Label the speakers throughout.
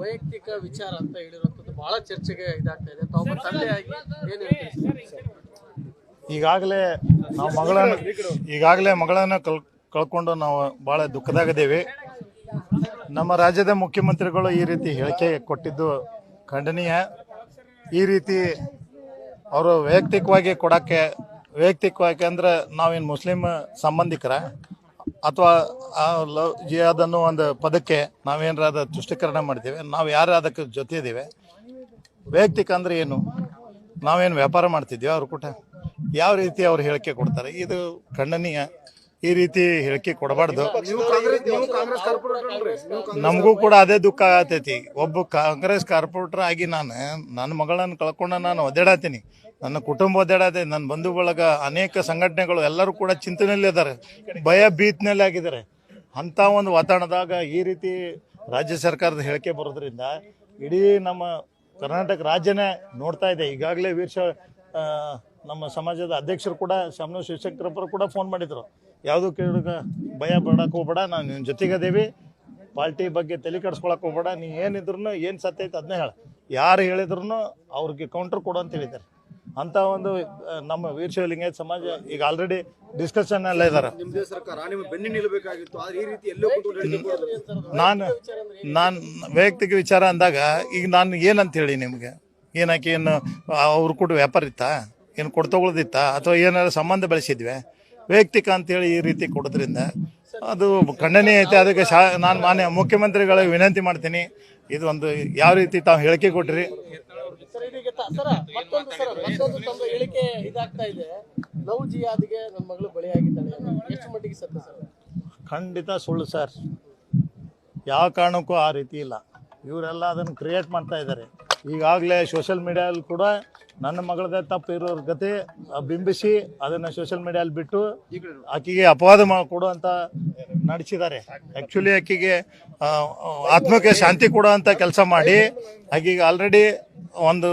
Speaker 1: ವೈಯಕ್ತಿಕ ವಿಚಾರ ಅಂತ ಹೇಳಿರುವಂತದ್ದು ಬಹಳ ಚರ್ಚೆಗೆ ಇದಾಗ್ತಾ ಇದೆ. ತಾವು ತಂದೆ ತಂದೆಯಾಗಿ ಏನ್
Speaker 2: ಈಗಾಗಲೇ ನಾವು ಮಗಳನ್ನ ಈಗಾಗಲೇ ಮಗಳನ್ನ ಕಲ್ ಕಳ್ಕೊಂಡು ನಾವು ಭಾಳ ದುಃಖದಾಗಿದ್ದೇವೆ. ನಮ್ಮ ರಾಜ್ಯದ ಮುಖ್ಯಮಂತ್ರಿಗಳು ಈ ರೀತಿ ಹೇಳಿಕೆ ಕೊಟ್ಟಿದ್ದು ಖಂಡನೀಯ. ಈ ರೀತಿ ಅವರು ವೈಯಕ್ತಿಕವಾಗಿ ಕೊಡೋಕ್ಕೆ ವೈಯಕ್ತಿಕವಾಗಿ ಅಂದ್ರೆ ನಾವೇನು ಮುಸ್ಲಿಂ ಸಂಬಂಧಿಕರ ಅಥವಾ ಅನ್ನೋ ಒಂದು ಪದಕ್ಕೆ ನಾವೇನಾರ ತುಷ್ಟೀಕರಣ ಮಾಡ್ತೀವಿ. ನಾವು ಯಾರು ಅದಕ್ಕೆ ಜೊತೆ ಇದ್ದೀವಿ ವೈಯಕ್ತಿಕ ಅಂದರೆ ಏನು? ನಾವೇನು ವ್ಯಾಪಾರ ಮಾಡ್ತಿದ್ವಿ ಅವ್ರ ಕೂಟ? ಯಾವ ರೀತಿ ಅವ್ರು ಹೇಳಿಕೆ ಕೊಡ್ತಾರೆ? ಇದು ಖಂಡನೀಯ. ಈ ರೀತಿ ಹೇಳಿಕೆ ಕೊಡಬಾರ್ದು. ನಮಗೂ ಕೂಡ ಅದೇ ದುಃಖ ಆಗತೈತಿ. ಒಬ್ಬ ಕಾಂಗ್ರೆಸ್ ಕಾರ್ಪೊರೇಟರ್ ಆಗಿ ನಾನು ನನ್ನ ಮಗಳನ್ನು ಕಳ್ಕೊಂಡ ನಾನು ಒದ್ದಾಡತೀನಿ. ನನ್ನ ಕುಟುಂಬ ಒದ್ದಾಡತ್ತೆ ನನ್ನ ಬಂಧು ಬಳಗ ಅನೇಕ ಸಂಘಟನೆಗಳು ಎಲ್ಲರೂ ಕೂಡ ಚಿಂತನೆಯಲ್ಲಿ ಇದ್ದಾರೆ ಭಯ ಭೀತಿನಲ್ಲಿ ಆಗಿದ್ದಾರೆ. ಅಂಥ ಒಂದು ವಾತಾವರಣದಾಗ ಈ ರೀತಿ ರಾಜ್ಯ ಸರ್ಕಾರದ ಹೇಳಿಕೆ ಬರೋದ್ರಿಂದ ಇಡೀ ನಮ್ಮ ಕರ್ನಾಟಕ ರಾಜ್ಯನೇ ನೋಡ್ತಾ ಇದೆ. ಈಗಾಗಲೇ ವೀರ್ಶ ನಮ್ಮ ಸಮಾಜದ ಅಧ್ಯಕ್ಷರು ಕೂಡ ಶಾಮನೂರು ಶಿವಶಂಕರಪ್ಪರು ಕೂಡ ಫೋನ್ ಮಾಡಿದರು. ಯಾವುದೂ ಕೇಳಕ್ಕೆ ಭಯ ಪಡಕ್ಕೆ ಹೋಗ್ಬೇಡ ನಾನು ನಿನ್ನ ಜೊತೆಗದೇವಿ. ಪಾರ್ಟಿ ಬಗ್ಗೆ ತಲೆ ಕೆಡಿಸ್ಕೊಳಕ್ಕೆ ಹೋಗ್ಬೇಡ ನೀ ಏನಿದ್ರು ಏನು ಸತ್ಯ ಐತೆ ಅದನ್ನೇ ಹೇಳ. ಯಾರು ಹೇಳಿದ್ರು ಅವ್ರಿಗೆ ಕೌಂಟ್ರ್ ಕೊಡು ಅಂತ ಹೇಳಿದ್ದಾರೆ. ಅಂತ ಒಂದು ನಮ್ಮ ವೀರಶೈವಲಿಂಗಾಯತ ಸಮಾಜ ಈಗ ಆಲ್ರೆಡಿ ಡಿಸ್ಕಷನ್ ಎಲ್ಲ ಇದ್ದಾರೆ? ನಾನು ನಾನು ವೈಯಕ್ತಿಕ ವಿಚಾರ ಅಂದಾಗ ಈಗ ನಾನು ಏನಂತ ಹೇಳಿ ನಿಮಗೆ? ಏನಕ್ಕೆ ಏನು ಅವ್ರು ಕೂಡ ವ್ಯಾಪಾರ ಇತ್ತಾ? ಏನು ಕೊಡ್ತಗೊಳ್ದಿತ್ತಾ ಅಥವಾ ಏನಾದ್ರು ಸಂಬಂಧ ಬೆಳೆಸಿದ್ವಿ? ವೈಯಕ್ತಿಕ ಅಂತೇಳಿ ಈ ರೀತಿ ಕೊಡೋದ್ರಿಂದ ಅದು ಖಂಡನೀಯ ಐತೆ. ಅದಕ್ಕೆ ಶಾ, ನಾನು ಮಾನ್ಯ ಮುಖ್ಯಮಂತ್ರಿಗಳಿಗೆ ವಿನಂತಿ ಮಾಡ್ತೀನಿ. ಇದು ಒಂದು ಯಾವ ರೀತಿ ತಾವು ಹೇಳಿಕೆ ಕೊಟ್ರಿ.
Speaker 1: ಹೇಳಿಕೆ ಇದಾಗ್ತಾ ಇದೆ
Speaker 2: ಖಂಡಿತ ಸುಳ್ಳು ಸರ್. ಯಾವ ಕಾರಣಕ್ಕೂ ಆ ರೀತಿ ಇಲ್ಲ. ಇವರೆಲ್ಲ ಅದನ್ನು ಕ್ರಿಯೇಟ್ ಮಾಡ್ತಾ ಇದ್ದಾರೆ. ಈಗಾಗಲೇ ಸೋಷಿಯಲ್ ಮೀಡಿಯಲ್ಲಿ ಕೂಡ ನನ್ನ ಮಗಳದೇ ತಪ್ಪು ಇರೋರ ಗತಿ ಬಿಂಬಿಸಿ ಅದನ್ನು ಸೋಷಿಯಲ್ ಮೀಡಿಯಲ್ಲಿ ಬಿಟ್ಟು ಆಕೆಗೆ ಅಪವಾದ ಕೊಡುವಂಥ ನಡೆಸಿದ್ದಾರೆ. ಆ್ಯಕ್ಚುಲಿ ಆಕೆಗೆ ಆತ್ಮಕ್ಕೆ ಶಾಂತಿ ಕೊಡುವಂಥ ಕೆಲಸ ಮಾಡಿ, ಆಕೆಗೆ ಆಲ್ರೆಡಿ ಒಂದು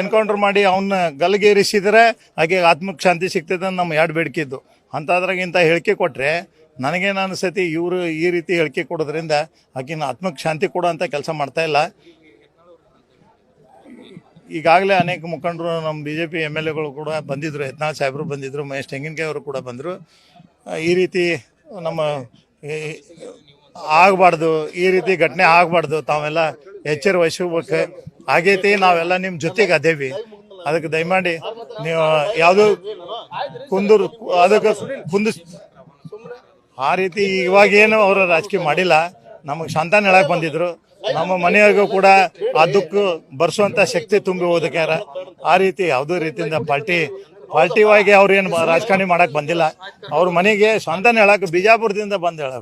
Speaker 2: ಎನ್ಕೌಂಟರ್ ಮಾಡಿ ಅವನ್ನ ಗಲಗೇರಿಸಿದರೆ ಆಕೆಗೆ ಆತ್ಮಕ್ಕೆ ಶಾಂತಿ ಸಿಗ್ತದೆ ಅಂತ ನಮ್ಮ ಎರಡು ಬೇಡಿಕೆ ಇದ್ದು ಅಂಥದ್ರಾಗ ಇಂಥ ಹೇಳಿಕೆ ಕೊಟ್ಟರೆ ನನಗೇನು ಅನಿಸ್ತೈತಿ ಇವರು ಈ ರೀತಿ ಹೇಳಿಕೆ ಕೊಡೋದ್ರಿಂದ ಆಕಿನ ಆತ್ಮಕ್ಕೆ ಶಾಂತಿ ಕೊಡೋ ಅಂತ ಕೆಲಸ ಮಾಡ್ತಾ ಇಲ್ಲ. ಈಗಾಗಲೇ ಅನೇಕ ಮುಖಂಡರು ನಮ್ಮ B J P M L ಎಗಳು ಕೂಡ ಬಂದಿದ್ದರು ಯತ್ನಾಳ್ ಸಾಹೇಬರು ಬಂದಿದ್ದರು ಮಹೇಶ್ ತೆಂಗಿನಕಾಯಿ ಅವರು ಕೂಡ ಬಂದರು. ಈ ರೀತಿ ನಮ್ಮ ಆಗಬಾರ್ದು, ಈ ರೀತಿ ಘಟನೆ ಆಗಬಾರ್ದು, ತಾವೆಲ್ಲ ಎಚ್ಚರ ವಹಿಸ್ಬೇಕು ಆಗೈತಿ ನಾವೆಲ್ಲ ನಿಮ್ಮ ಜೊತೆಗೆ ಅದೇವಿ. ಅದಕ್ಕೆ ದಯಮಾಡಿ ನೀವು ಯಾವುದು ಕುಂದೂರು, ಅದಕ್ಕೆ ಕುಂದಿಸ್ ಆ ರೀತಿ ಇವಾಗೇನು ಅವರು ರಾಜಕೀಯ ಮಾಡಿಲ್ಲ. ನಮಗೆ ಸಂತಾನ ಹೇಳಕ್ಕೆ ಬಂದಿದ್ರು. ನಮ್ಮ ಮನೆಯವರಿಗೂ ಕೂಡ ಆ ದುಃಖ ಬರ್ಸುವಂತ ಶಕ್ತಿ ತುಂಬಿ ಹೋದಕ್ಯಾರ ಆ ರೀತಿ ಯಾವುದೇ ರೀತಿಯಿಂದ ಪಾರ್ಟಿ ಪಾರ್ಟಿವಾಗಿ ಅವ್ರು ಏನು ರಾಜಕಾರಣಿ ಮಾಡಕ್ ಬಂದಿಲ್ಲ. ಅವ್ರ ಮನೆಗೆ ಸ್ವಂತನ ಹೇಳಕ್ ಬಿಜಾಪುರದಿಂದ ಬಂದ್ ಹೇಳ